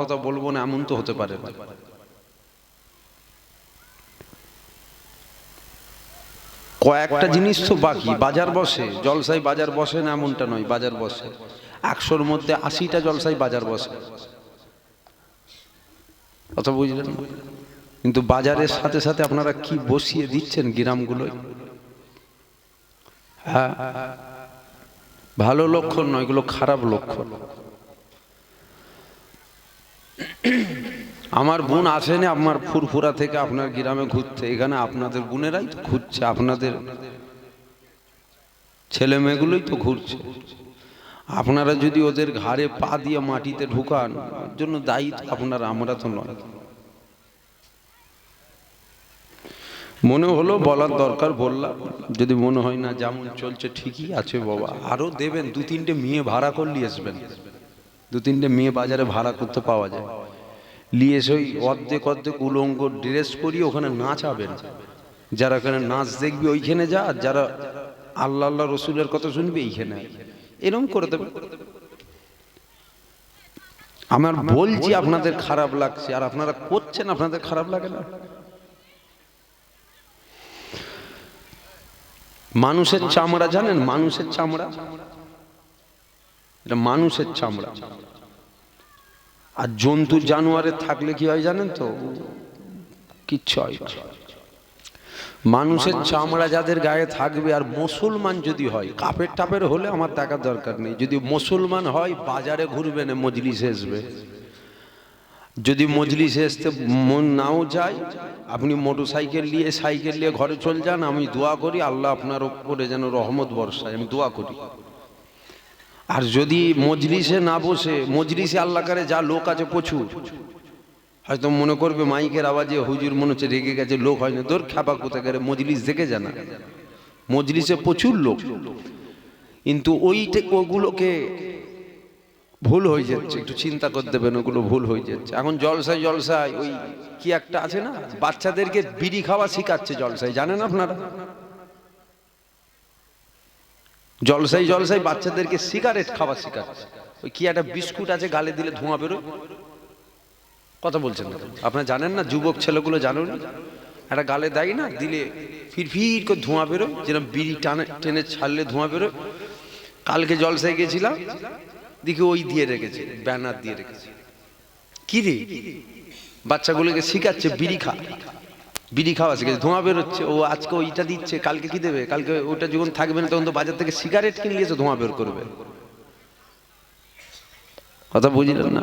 কথা বলব না, এমন তো হতে পারে কয়েকটা জিনিস তো বাকি, বাজার বসে জলসাই বাজার বসে না এমনটা নয়, বাজার বসে। একশোর মধ্যে আশিটা জলসাই বাজার বসে। কথা বুঝলেন? কিন্তু বাজারের সাথে সাথে আপনারা কি বসিয়ে দিচ্ছেন গ্রামগুলোয় হ্যাঁ। ভালো লক্ষণ নয়, এগুলো খারাপ লক্ষণ। আমার বোন আসেনি, আমার ফুরফুরা থেকে আপনার গ্রামে ঘুরতে। এখানে আপনাদের বোনেরাই তো ঘুরছে আপনাদের ছেলে মেয়েগুলোই তো ঘুরছে। আপনারা যদি ওদের ঘাড়ে পা দিয়ে মাটিতে ঢুকান জন্য দায়ী আপনারা, আমরা তো নয়। মনে হলো বলার দরকার, বললাম। যদি মনে হয় না, যেমন চলছে ঠিকই আছে বাবা। আরও দেবেন দু তিনটে মেয়ে ভাড়া করলে আসবেন। দু তিনটে মেয়ে বাজারে ভাড়া করতে পাওয়া যায়। নিয়ে এসে ওই অর্ধেক অর্ধেক উলঙ্গ ড্রেস করিয়ে ওখানে নাচাবেন। যারা ওখানে নাচ দেখবে ওইখানে যা, আর যারা আল্লাহ আল্লাহ রসুলের কথা শুনবে এইখানে। এরকম করে দেবে। আমার বলছি আপনাদের খারাপ লাগছে, আর আপনারা করছেন, আপনাদের খারাপ লাগে না? মানুষের চামড়া, জানেন? মানুষের চামড়া। এটা মানুষের চামড়া। আর জন্তু জানোয়ারের থাকলে কি হয় জানেন তো? কিচ্ছু হয় মানুষের চামড়া যাদের গায়ে থাকবে আর মুসলমান যদি হয় কাপের টাপের হলে আমার দেখার দরকার নেই। যদি মুসলমান হয় বাজারে ঘুরবে না মজলিসে আসবে। যদি মজলিসে আসতে মন নাও যায় আপনি মোটর সাইকেল নিয়ে সাইকেল নিয়ে ঘরে চলে যান আমি দোয়া করি আল্লাহ আপনার উপরে যেন রহমত বর্ষায় আমি দোয়া করি। আর যদি মজলিসে না বসে, মজলিসে আল্লাহ করে যা লোক আছে প্রচুর। হয়তো মনে করবে মাইকের আওয়াজে হুজুর মনে হচ্ছে রেগে গেছে, লোক হয় না। তোর খ্যাপা কোথায় করে, মজলিস দেখে জানা মজলিসে প্রচুর লোক। কিন্তু ওইটা ওগুলোকে ভুল হয়ে যাচ্ছে, একটু চিন্তা করতে দেবেন, ওগুলো ভুল হয়ে যাচ্ছে। এখন জলসায় জলসায় ওই কি একটা আছে না? বাচ্চাদেরকে বিড়ি খাওয়া শিখাচ্ছে জলসায়। জানেন আপনারা? জলসাই জলসাই বাচ্চাদেরকে সিগারেট খাওয়া শেখাচ্ছে ওই কি একটা বিস্কুট আছে গালে দিলে ধোঁয়া বেরোয়? কথা বলছেন না আপনারা জানেন না যুবক ছেলেগুলো জানেন? না একটা গালে দেয় না দিলে ফির ফির করে ধোঁয়া বেরোয় যেরকম বিড়ি টানে টেনে ছাড়লে ধোঁয়া বেরোয়। কালকে জলসায় গেছিলাম দেখি ওই দিয়ে রেখেছে ব্যানার দিয়ে রেখেছে। কি রে? বাচ্চাগুলোকে শিখাচ্ছে বিড়ি খা। বিড়ি খাওয়া শিখেছে ধোঁয়া বেরোচ্ছে। ও আজকে ওইটা দিচ্ছে, কালকে কি দেবে? কালকে ওটা যখন থাকবে না, তখন তো বাজার থেকে সিগারেট কিনে এসে ধোঁয়া বের করবে। কথা বুঝলেন না?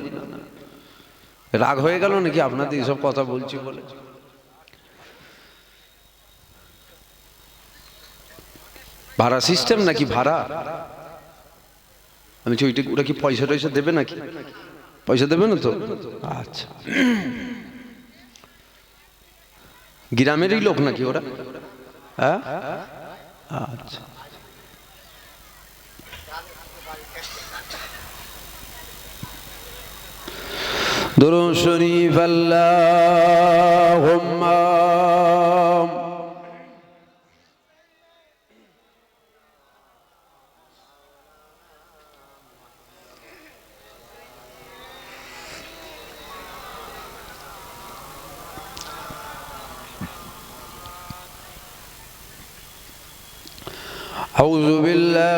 রাগ হয়ে গেল নাকি? আপনাদের এইসব কথা বলছি বলে। ভাড়া সিস্টেম নাকি ভাড়া? আমি ওইটা ওরা কি পয়সা টয়সা দেবে নাকি? পয়সা দেবে না তো? আচ্ছা। গ্রামেরই লোক নাকি ওরা? হ্যাঁ? আচ্ছা। দরুন শরীফ আল্লাহুম্মা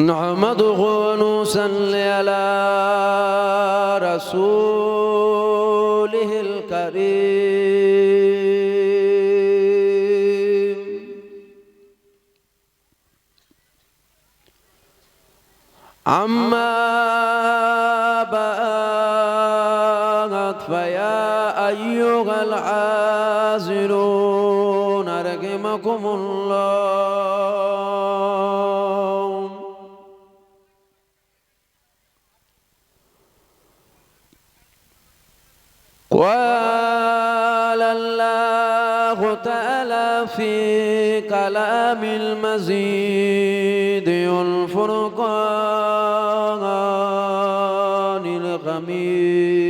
نحمده ونصلي على رسوله قال الله تعالى في كلام المزيد والفرقان الغميد.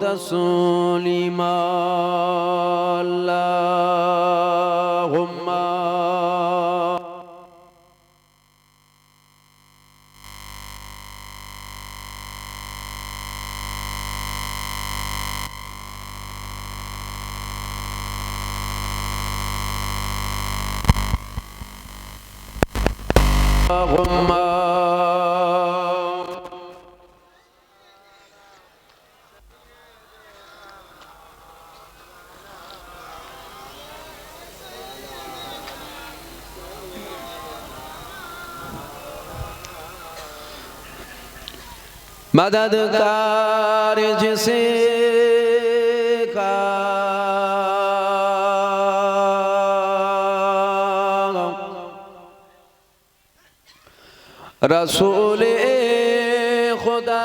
تسليما اللهم मददगार जिसे का रसूल खुदा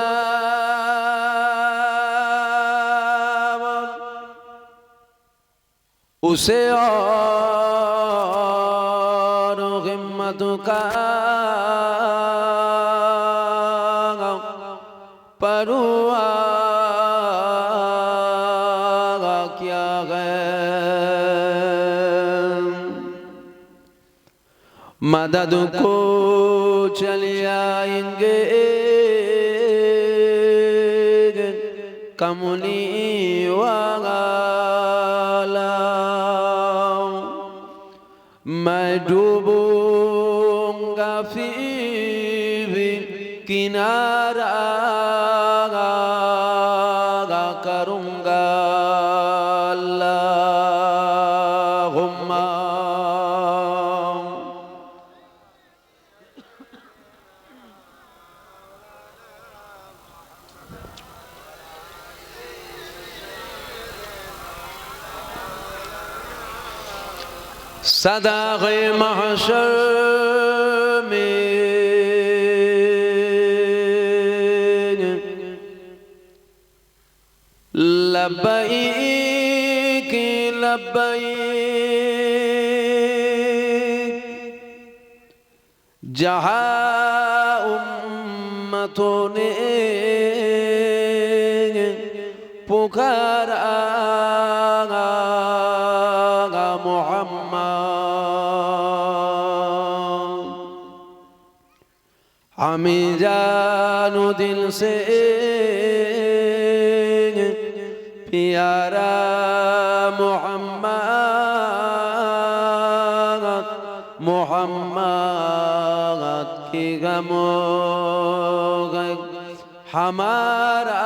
उसे और हिम्मत का मदद को चले आएंगे कमुनी वाला मैं डूबूंगा फिर भी किनारा Sadar et Maranjo. जानो दिल से प्यारा मोहम्मद मोहम्मद की गमो हमारा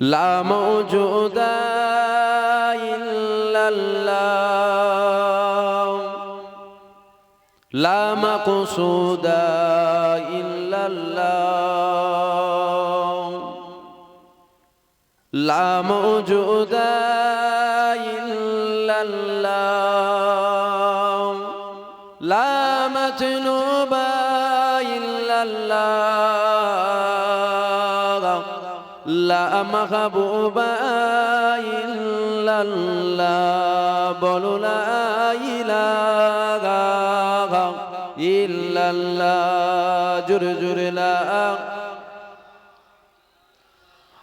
لا موجود إلا الله لا مقصود إلا الله لا موجود إلا মাহবুবা ইল্লাল্লাহ বলো লা ইলাহা ইল্লাল্লাহ জোরে জোরে লা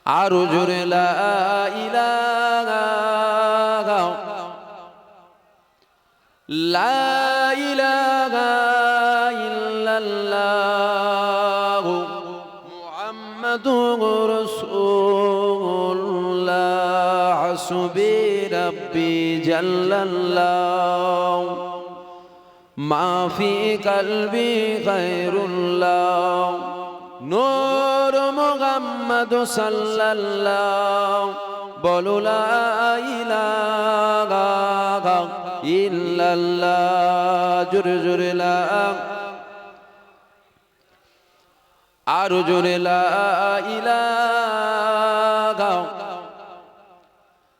আরও জোরে লা ইলাহা লা জাল্লাল্লাহ মা ফি কলবি খায়রুল্লাহ নূর মুহাম্মদ সাল্লাল্লাহ, বলো লা ইলাহা ইল্লাল্লাহ, জোরে জোরে লা আরও জোরে লা ইলাহা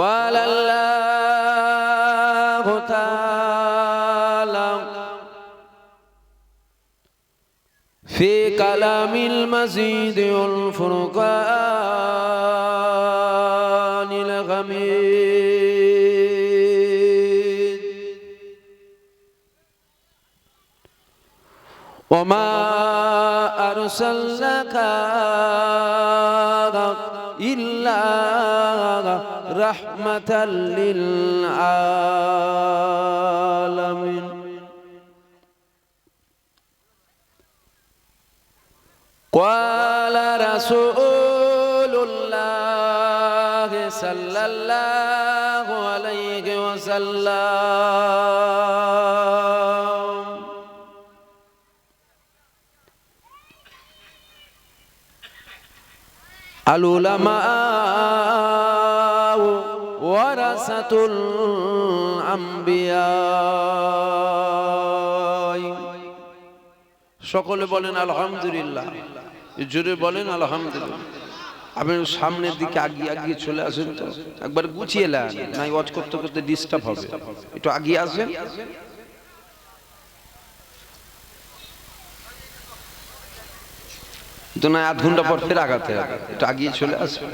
وعلى الله تعالى في كلام المزيد والفرقان الغميد وما أرسلناك رحمة للعالمين. قال رسول الله صلى الله عليه وسلم. العلماء ওয়ারাসাতুল আম্বিয়া। সকলে বলেন আলহামদুলিল্লাহ। জোরে বলেন আলহামদুলিল্লাহ। আপনি সামনের দিকে আগিয়ে আগিয়ে চলে আসেন তো। একবার গুছিয়ে নেন, নাই ওয়াচ করতে করতে ডিস্টার্ব হবে। একটু আগিয়ে আসবেন তো না আধ ঘণ্টা পর ফের আগাতে হবে একটু আগিয়ে চলে আসবে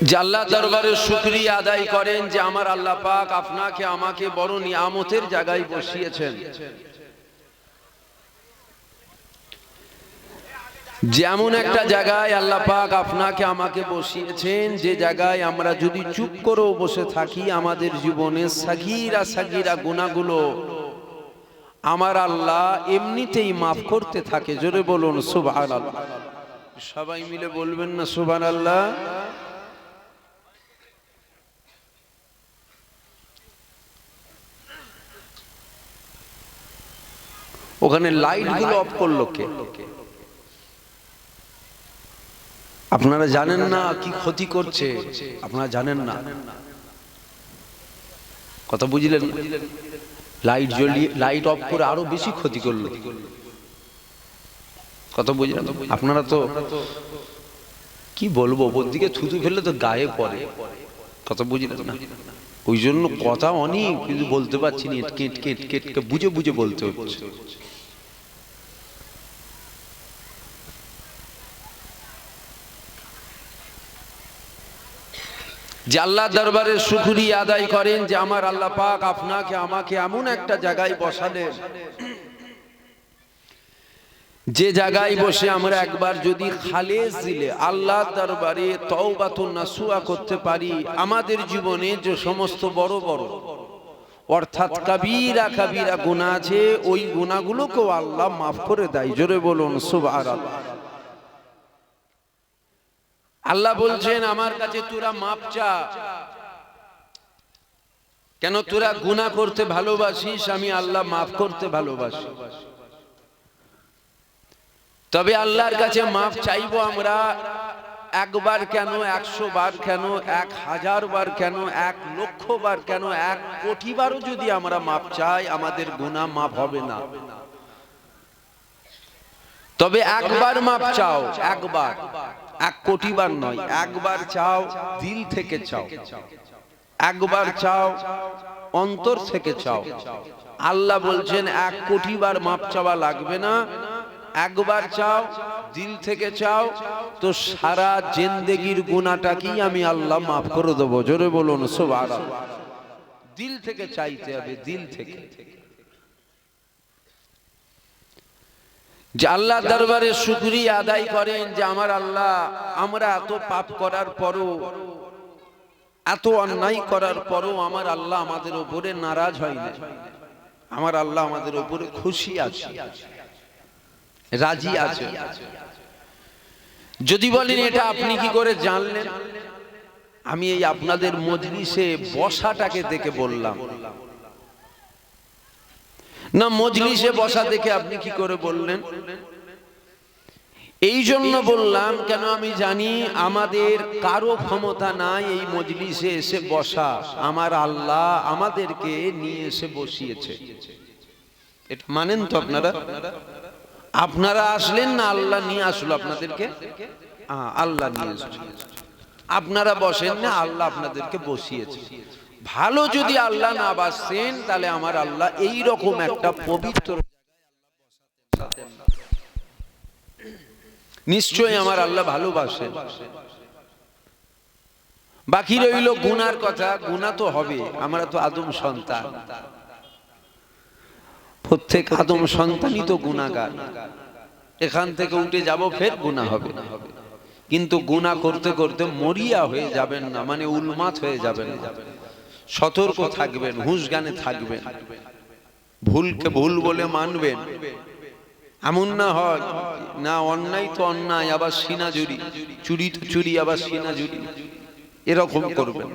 আল্লাহ দরবারে শুক্রিয়া আদায় করেন যে আমার আল্লাহ পাক আপনাকে, আমাকে বড় নিয়ামতের জায়গায় বসিয়েছেন। যেমন একটা জায়গায় আল্লাহ পাক আপনাকে, আমাকে বসিয়েছেন, যে জায়গায় আমরা যদি চুপ করেও বসে থাকি, আমাদের জীবনে সাগিরা সাগিরা গুণাগুলো আমার আল্লাহ এমনিতেই মাফ করতে থাকে। জোরে বলুন সুবহান আল্লাহ সবাই মিলে বলবেন না সুবহান আল্লাহ ওখানে লাইটগুলো অফ করল কে? আপনারা জানেন না কি ক্ষতি করছে? আপনারা জানেন না। কথা বুঝলেন? লাইট জ্বলিয়ে লাইট অফ করে আরও বেশি ক্ষতি করল। কথা বুঝলেন? আপনারা তো কি বলব, ওপর দিকে থুতু ফেললে তো গায়ে পড়ে। কথা বুঝলেন না? ওই জন্য কথা অনেক, কিন্তু বলতে পারছি না কেট কেট কেট বুঝে বুঝে বলতে হচ্ছে। যে আল্লাহ দরবারে শুকুরি আদায় করেন যে আমার আল্লাহ পাক আপনাকে, আমাকে এমন একটা জায়গায় বসালেন। যে জায়গায় বসে আমরা একবার যদি খালেজ দিলে আল্লাহ দরবারে তওবাতুন নাসুয়া করতে পারি, আমাদের জীবনে যে সমস্ত বড় বড়, অর্থাৎ কাবিরা কাবিরা গুনাহ আছে, ওই গুণাগুলোকেও আল্লাহ মাফ করে দেয়। জোরে বলুন, সুবহানাল্লাহ। আল্লাহ বলছেন, আমার কাছে তোরা মাপ চা। কেন তোরা গুনাহ করতে ভালোবাসিস? আমি আল্লাহ মাফ করতে ভালোবাসি। তবে আল্লাহর কাছে মাফ চাইব আমরা, একবার কেন, একশো বার কেন, এক হাজার বার কেন, এক লক্ষ বার কেন, এক কোটি বারও যদি আমরা মাপ চাই, আমাদের গুণা মাপ হবে না। তবে একবার মাপ চাও, একবার। এক কোটি বার নয়, একবার চাও, দিল থেকে চাও। একবার চাও, অন্তর থেকে চাও। আল্লাহ বলছেন, এক কোটি বার মাপ চাওয়া লাগবে না। একবার চাও, দিল থেকে চাও। তো সারা জেন্দেগির কি আমি আল্লাহ মাফ করে দেবো। জোরে বলুন সব দিল থেকে চাইতে হবে, দিল থেকে। যে আল্লাহ দরবারে শুকরিয়া আদায় করেন যে আমার আল্লাহ আমরা এত পাপ করার পরও, এত অন্যায় করার পরও আমার আল্লাহ আমাদের উপরে নারাজ হয় না আমার আল্লাহ আমাদের উপরে খুশি আছে, রাজি আছে। যদি বলেন এটা আপনি কি করে জানলেন? আমি এই আপনাদের মজলিসে বসাটাকে দেখে বললাম। না মজলিসে বসা দেখে আপনি কি করে বললেন? এই জন্য বললাম কেন আমি জানি আমাদের কারও ক্ষমতা নাই এই মজলিসে এসে বসা। আমার আল্লাহ আমাদেরকে নিয়ে এসে বসিয়েছে। এটা মানেন তো আপনারা? আপনারা? আসলেন না আল্লাহ নিয়ে আসলো আপনাদেরকে? আল্লাহ নিয়ে এসেছে। আপনারা বসেন না আল্লাহ আপনাদেরকে বসিয়েছে। ভালো যদি আল্লাহ না বাসছেন তাহলে আমার আল্লাহ এই রকম একটা পবিত্র নিশ্চয়ই আমার আল্লাহ ভালোবাসেন। বাকি রইল গুনার কথা গুণা তো হবে আমরা তো আদম সন্তান। প্রত্যেক আদম সন্তানই তো গুণাগার এখান থেকে উঠে যাব ফের গুণা হবে। না কিন্তু গুণা করতে করতে মরিয়া হয়ে যাবেন না মানে উন্মাদ হয়ে যাবেন না। সতর্ক থাকবেন হুঁশ গানে থাকবেন। ভুলকে ভুল বলে মানবেন। এমন না হয় না অন্যায় তো অন্যায় আবার সিনা জুড়ি। চুরি তো চুরি আবার সিনা জুড়ি। এরকম করবেন।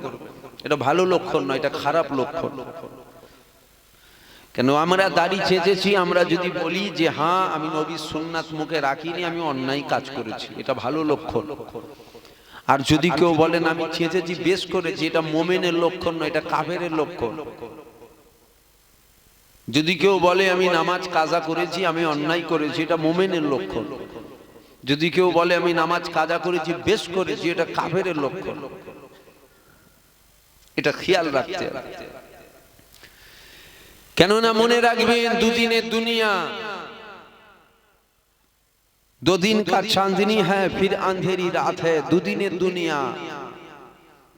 এটা ভালো লক্ষণ নয় এটা খারাপ লক্ষণ। কেন আমরা দাড়ি চেঁচেছি আমরা যদি বলি যে হ্যাঁ আমি নবীর সোননাথ মুখে রাখিনি আমি অন্যায় কাজ করেছি। এটা ভালো লক্ষণ। আর যদি কেউ বলেন আমি চেঁচেছি বেশ করেছি এটা মোমেনের লক্ষণ নয় এটা কাফেরের লক্ষণ। যদি কেউ বলে আমি নামাজ কাজা করেছি আমি অন্যায় করেছি এটা মোমেনের লক্ষণ। যদি কেউ বলে আমি নামাজ কাজা করেছি বেশ করেছি এটা কাফেরের লক্ষণ। এটা খেয়াল রাখতে। কেননা মনে রাখবেন দুদিনের দুনিয়া दो दिन का चांदनी है फिर अंधेरी रात है দুদিনের দুনিয়া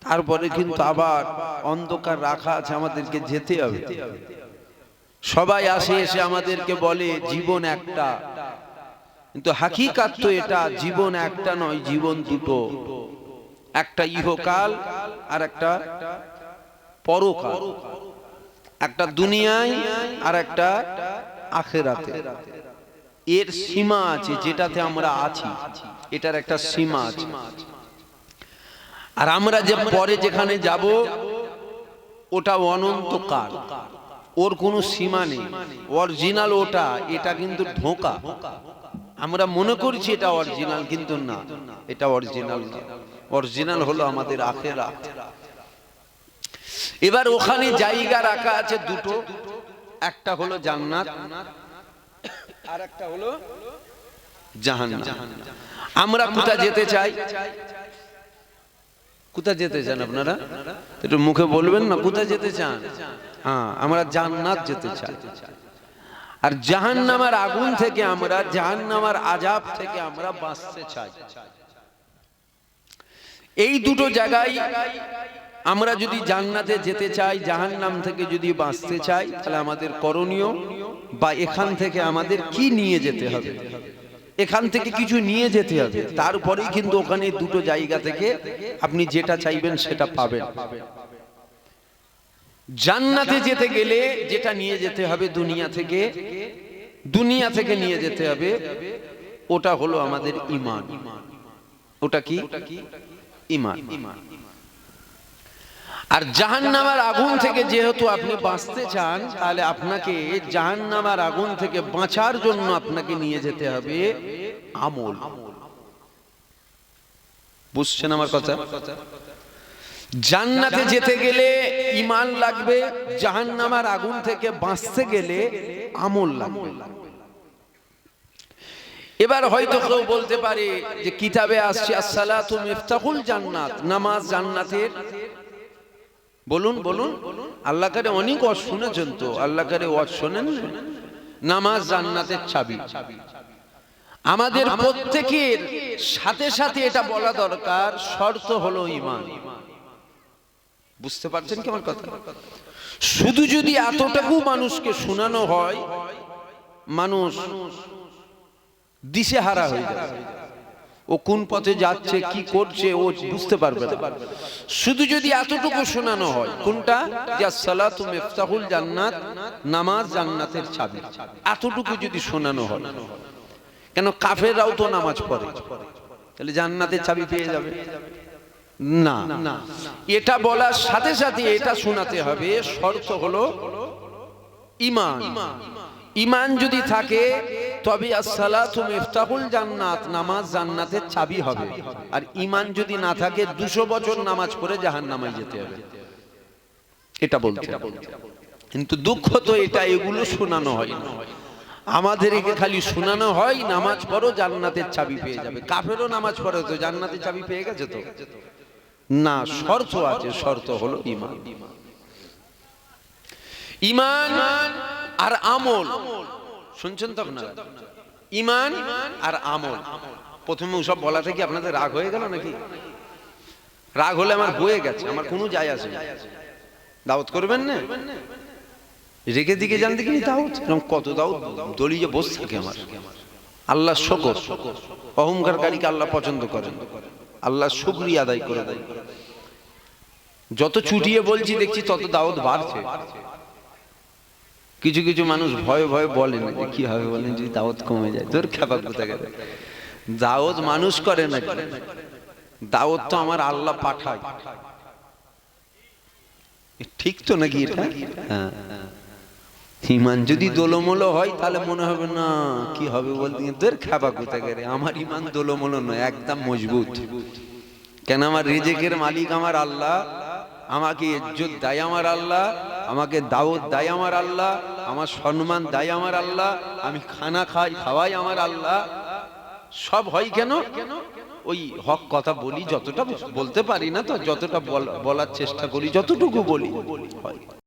তারপরে কিন্তু আবার অন্ধকার রাখা আছে আমাদেরকে যেতে হবে সবাই আসে এসে আমাদেরকে বলে জীবন একটা কিন্তু হাকিকাত তো এটা জীবন একটা নয় জীবন দুটো একটা ইহকাল আর একটা পরকাল একটা দুনিয়ায় আর একটা আখেরাতে এর সীমা আছে যেটাতে আমরা আছি। এটার একটা সীমা আছে। আর আমরা যে পরে যেখানে যাব, ওটা অনন্তকাল। ওর কোনো সীমা নেই। অরিজিনাল ওটা, এটা কিন্তু ধোঁকা। আমরা মনে করছি এটা অরিজিনাল কিন্তু না। এটা অরিজিনাল অরিজিনাল হলো আমাদের আখেরা। এবার ওখানে জায়গা রাখা আছে দুটো। একটা হলো জান্নাত আর একটা হলো জাহান্নাম। আমরা কোথায় যেতে চাই? কোথায় যেতে চান আপনারা? একটু মুখে বলবেন না কোথায় যেতে চান? হ্যাঁ আমরা জান্নাত যেতে চাই। আর জাহান্নামার আগুন থেকে আমরা জাহান্নামার আজাব থেকে আমরা বাঁচতে চাই। এই দুটো জায়গায় আমরা যদি জান্নাতে যেতে চাই, জাহান্নাম থেকে যদি বাঁচতে চাই, তাহলে আমাদের করণীয়, বা এখান থেকে আমাদের কি নিয়ে যেতে হবে? এখান থেকে কিছু নিয়ে যেতে হবে। তারপরেই কিন্তু ওখানে দুটো জায়গা থেকে আপনি যেটা চাইবেন সেটা পাবেন। জান্নাতে যেতে গেলে যেটা নিয়ে যেতে হবে দুনিয়া থেকে দুনিয়া থেকে নিয়ে যেতে হবে, ওটা হলো আমাদের ইমান। ওটা কি? ইমান। ইমান আর জাহান্নামার আগুন থেকে যেহেতু আপনি বাঁচতে চান, তাহলে আপনাকে জাহান্নামার আগুন থেকে বাঁচার জন্য আপনাকে নিয়ে যেতে হবে আমল। বুঝছেন আমার কথা? জান্নাতে যেতে গেলে ইমান লাগবে জাহান্নামার আগুন থেকে বাঁচতে গেলে আমল লাগবে। এবার হয়তো কেউ বলতে পারে যে কিতাবে আসছে, আসসালাতু মিফতাহুল জান্নাত নামাজ জান্নাতের বলুন বলুন। আল্লাহ কারে অনেক ওয়াজ শুনেছেন তো। আল্লাহ কারে ওয়াজ শোনেন? নামাজ জান্নাতের চাবি। আমাদের প্রত্যেকের সাথে সাথে এটা বলা দরকার শর্ত হলো ইমান বুঝতে পারছেন কি আমার কথা? শুধু যদি এতটুকু মানুষকে শোনানো হয় মানুষ দিশেহারা হয়ে যাবে। ও কোন পথে যাচ্ছে, কি করছে, ও বুঝতে পারবে না। শুধু যদি এতটুকু শোনানো হয়, কোনটা? যে সালাতু মিফতাহুল জান্নাত, নামাজ জান্নাতের চাবি। এতটুকু যদি শোনানো হয়। কেন কাফেররাও তো নামাজ পড়ে। তাহলে জান্নাতের চাবি পেয়ে যাবে। না। এটা বলার সাথে সাথে এটা শোনাতে হবে, শর্ত হলো ইমান। ইমান যদি থাকে তবে আসসালাতু মিফতাহুল জান্নাত, নামাজ জান্নাতের চাবি হবে। আর ইমান যদি না থাকে, দুশো বছর নামাজ পড়ে জাহান্নামায় যেতে হবে। এটা বলতে কিন্তু দুঃখ তো এটা, এগুলো শোনানো হয় না। আমাদেরকে খালি শোনানো হয়, নামাজ পড়ো, জান্নাতের চাবি পেয়ে যাবে। কাফেরও নামাজ পড়ে তো, জান্নাতের চাবি পেয়ে গেছে তো? না, শর্ত আছে, শর্ত হলো ইমান ইমান আর আমল। শুনছেন তো আপনারা? ইমান আর আমল। প্রথমে ওসব বলা থেকে আপনাদের রাগ হয়ে গেল নাকি? রাগ হলে আমার বয়ে গেছে, আমার কোনো যায় না। দাওয়াত করবেন না? রেখে দিকে জান দেখি দাওয়াত? এরকম কত দাওয়াত? দলিয়ে বসে থাকে আমার। আল্লাহ শকর অহংকারকারীকে আল্লাহ পছন্দ করেন। আল্লাহ শুকরিয়া আদায় করে দেয় যত চুটিয়ে বলছি, দেখছি তত দাওয়াত বাড়ছে। কিছু কিছু মানুষ ভয়ে ভয়ে বলেন যে কি হবে বলেন যদি দাওয়াত কমে যায়। তোর খেপা কোথায় গেলে? দাওয়াত মানুষ করে না দাওয়াত তো আমার আল্লাহ পাঠায়। ঠিক তো নাকি এটা? হ্যাঁ। ইমান যদি দোলমোলো হয় তাহলে মনে হবে না কি হবে বলতে তোর খেপা কোথায় গেলে? আমার ইমান দোলমোলো নয়, একদম মজবুত। কেন আমার রিজেকের মালিক আমার আল্লাহ? আমাকে ইজ্জত দেয় আমার আল্লাহ? আমাকে দাওয়াত দেয় আমার আল্লাহ, আমার সম্মান দেয় আমার আল্লাহ, আমি খানা খাই, খাওয়াই আমার আল্লাহ। সব হয় কেন? ওই হক কথা বলি, যতটা বলতে পারি না তো, যতটা বল- বলার চেষ্টা করি, যতটুকু বলি। হয়।